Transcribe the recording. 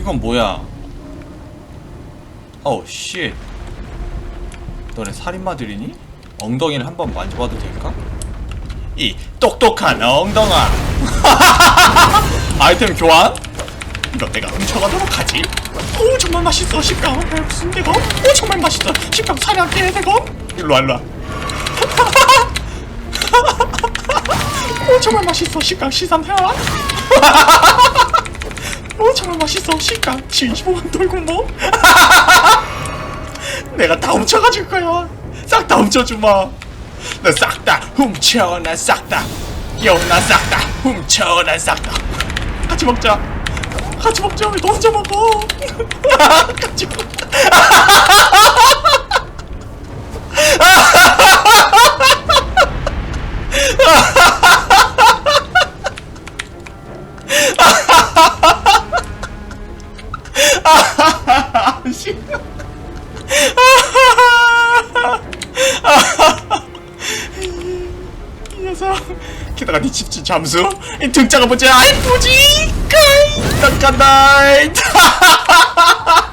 이건 뭐야? 어우 쉣. 너네 살인마들이니? 엉덩이를 한번 만져봐도 될까? 이 똑똑한 엉덩아. 아이템 교환? 이거 내가 훔쳐가도록 하지. 오 정말 맛있어 식감 무슨 대검? 오 정말 맛있어 식감 사냥개 대검? 일로 와 일로 와. 오 정말 맛있어 식감 정말 맛있어 식감 75원 돌고모. 내가 다 훔쳐가줄 거야. 싹 다 훔쳐주마. 나 싹 다 훔쳐, 나싹 다. 요, 나싹다 훔쳐, 나싹 다. 같이 먹자. 같이 먹자. 왜너 혼자 먹어? 같이 먹자. 이 녀석 게다가 네 집주 잠수. 이 등짝을 보자. 아이 뿌지? 까이! 난 간다